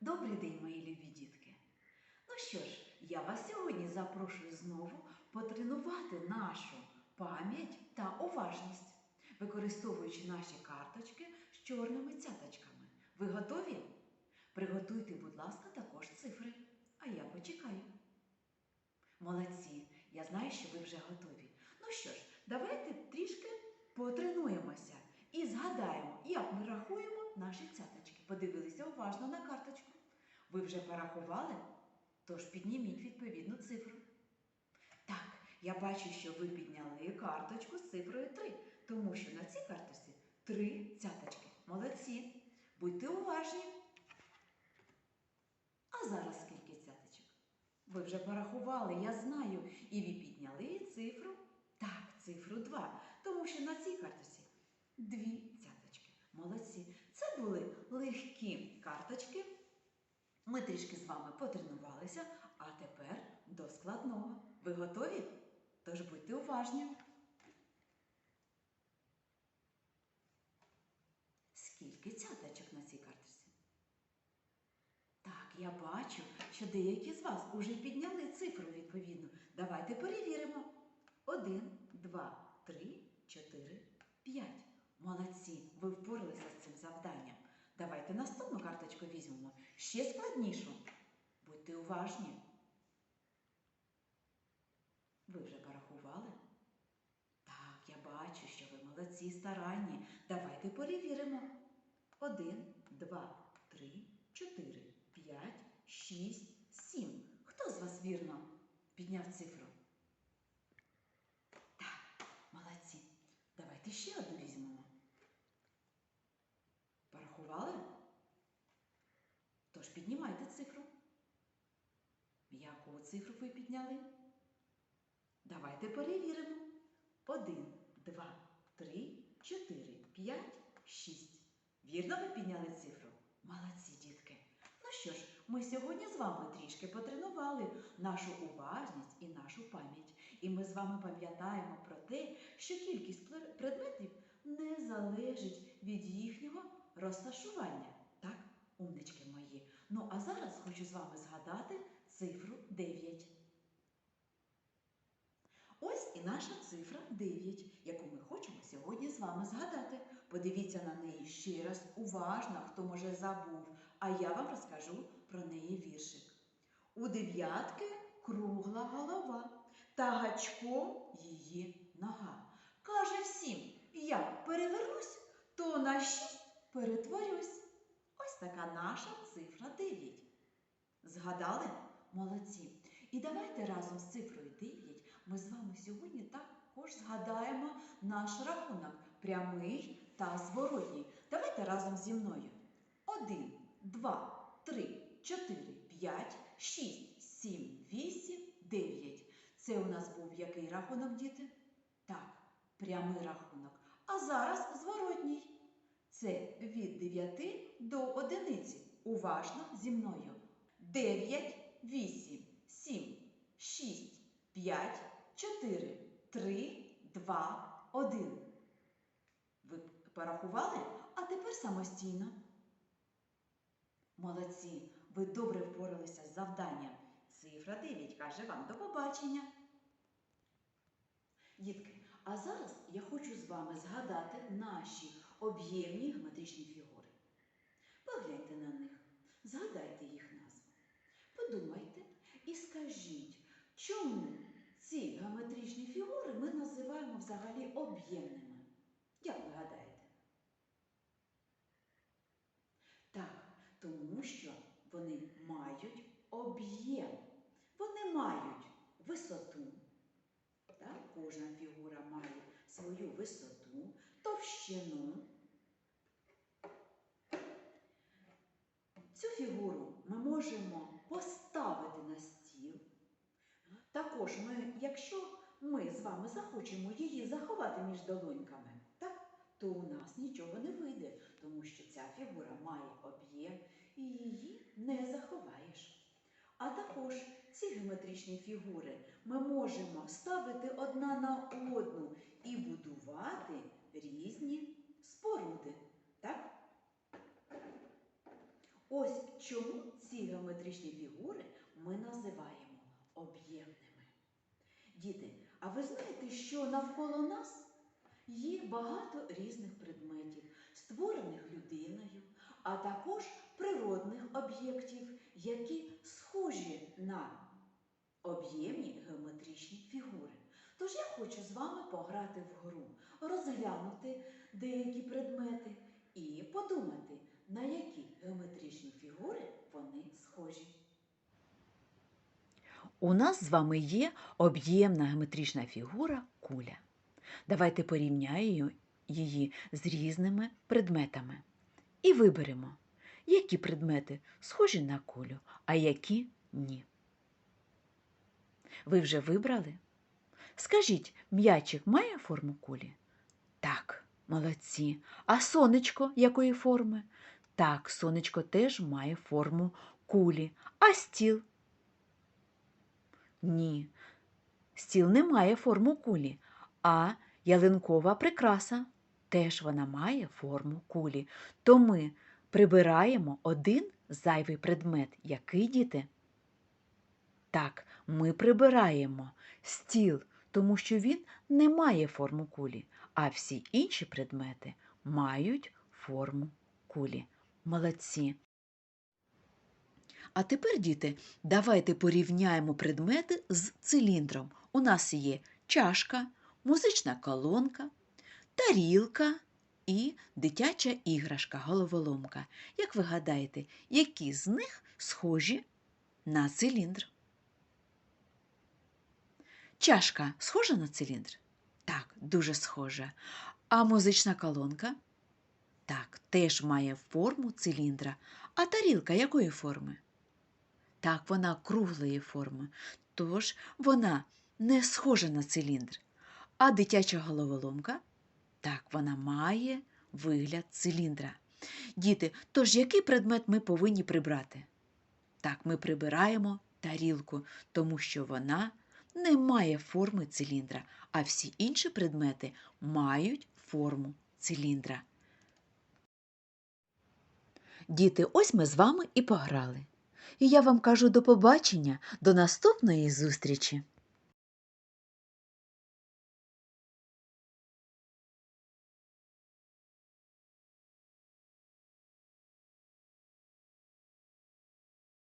Добрий день, мої любі дітки! Ну що ж, я вас сьогодні запрошую знову потренувати нашу пам'ять та уважність, використовуючи наші карточки з чорними цяточками. Ви готові? Приготуйте, будь ласка, також цифри, а я почекаю. Молодці, я знаю, що ви вже готові. Ну що ж, давайте трішки потренуємося і згадаємо, як ми рахуємо наші цяточки. Подивилися уважно на карточку. Ви вже порахували? Тож підніміть відповідну цифру. Так, я бачу, що ви підняли карточку з цифрою 3, тому що на цій карточці три цяточки. Молодці. Будьте уважні. А зараз скільки цяточок? Ви вже порахували, я знаю. І ви підняли цифру. Так, цифру 2, тому що на цій карточці дві цяточки. Молодці. Легкі карточки. Ми трішки з вами потренувалися, а тепер до складного. Ви готові? Тож будьте уважні. Скільки цяточок на цій карточці? Так, я бачу, що деякі з вас уже підняли цифру відповідну. Давайте перевіримо. Один, два, три, чотири, п'ять. Молодці, ви впоралися з цим завданням. Давайте наступну візьмемо. Ще складнішу. Будьте уважні. Ви вже порахували? Так, я бачу, що ви молодці старанні. Давайте перевіримо. Один, два, три, чотири, п'ять, шість, сім. Хто з вас вірно підняв цифру? Так, молодці. Давайте ще одну візьмемо. Порахували? Тож піднімайте цифру. Яку цифру ви підняли? Давайте перевіримо. Один, два, три, чотири, п'ять, шість. Вірно ви підняли цифру? Молодці, дітки. Ну що ж, ми сьогодні з вами трішки потренували нашу уважність і нашу пам'ять. І ми з вами пам'ятаємо про те, що кількість предметів не залежить від їхнього розташування. Так, умнички мої. Ну а зараз хочу з вами згадати цифру 9. Ось і наша цифра 9, яку ми хочемо сьогодні з вами згадати. Подивіться на неї ще раз уважно, хто може забув, а я вам розкажу про неї віршик. У дев'ятки кругла голова, та гачком її нога. Каже всім, як перевернусь, то на шість перетворюсь. Ось така наша цифра 9. Згадали? Молодці. І давайте разом з цифрою 9 ми з вами сьогодні також згадаємо наш рахунок прямий та зворотній. Давайте разом зі мною. 1, 2, 3, 4, 5, 6, 7, 8, 9. Це у нас був який рахунок, діти? Так, прямий рахунок. А зараз зворотній. Це від 9 до одиниці. Уважно зі мною. 9, 8, 7, 6, 5, 4, 3, 2, 1. Ви порахували? А тепер самостійно. Молодці, ви добре впоралися з завданням. Цифра 9 каже вам до побачення. Дітки, а зараз я хочу з вами згадати наші об'ємні геометричні фігури. Погляньте на них, згадайте їх. Подумайте і скажіть, чому ці геометричні фігури ми називаємо взагалі об'ємними? Як ви гадаєте? Так, тому що вони мають об'єм. Вони мають висоту. Так, кожна фігура має свою висоту, товщину. Цю фігуру ми можемо поставити на стіл. Також ми, якщо ми з вами захочемо її заховати між долоньками, так, то у нас нічого не вийде, тому що ця фігура має об'єм і її не заховаєш. А також ці геометричні фігури ми можемо ставити одна на одну і будувати різні споруди. Так? Ось чому ці геометричні фігури ми називаємо об'ємними. Діти, а ви знаєте, що навколо нас є багато різних предметів, створених людиною, а також природних об'єктів, які схожі на об'ємні геометричні фігури. Тож я хочу з вами пограти в гру, розглянути деякі предмети і подумати, на які геометричні фігури вони схожі. У нас з вами є об'ємна геометрична фігура куля. Давайте порівняємо її з різними предметами і виберемо, які предмети схожі на кулю, а які ні. Ви вже вибрали? Скажіть, м'ячик має форму кулі? Так, молодці. А сонечко якої форми? Так, сонечко теж має форму кулі. А стіл? Ні. Стіл не має форму кулі, а ялинкова прикраса теж вона має форму кулі. То ми прибираємо один зайвий предмет. Який діти? Так, ми прибираємо стіл, тому що він не має форму кулі, а всі інші предмети мають форму кулі. Молодці. А тепер, діти, давайте порівняємо предмети з циліндром. У нас є чашка, музична колонка, тарілка і дитяча іграшка, головоломка. Як ви гадаєте, які з них схожі на циліндр? Чашка схожа на циліндр? Так, дуже схожа. А музична колонка? Так, теж має форму циліндра. А тарілка якої форми? Так, вона круглої форми, тож вона не схожа на циліндр. А дитяча головоломка? Так, вона має вигляд циліндра. Діти, тож який предмет ми повинні прибрати? Так, ми прибираємо тарілку, тому що вона не має форми циліндра, а всі інші предмети мають форму циліндра. Діти, ось ми з вами і пограли. І я вам кажу до побачення, до наступної зустрічі!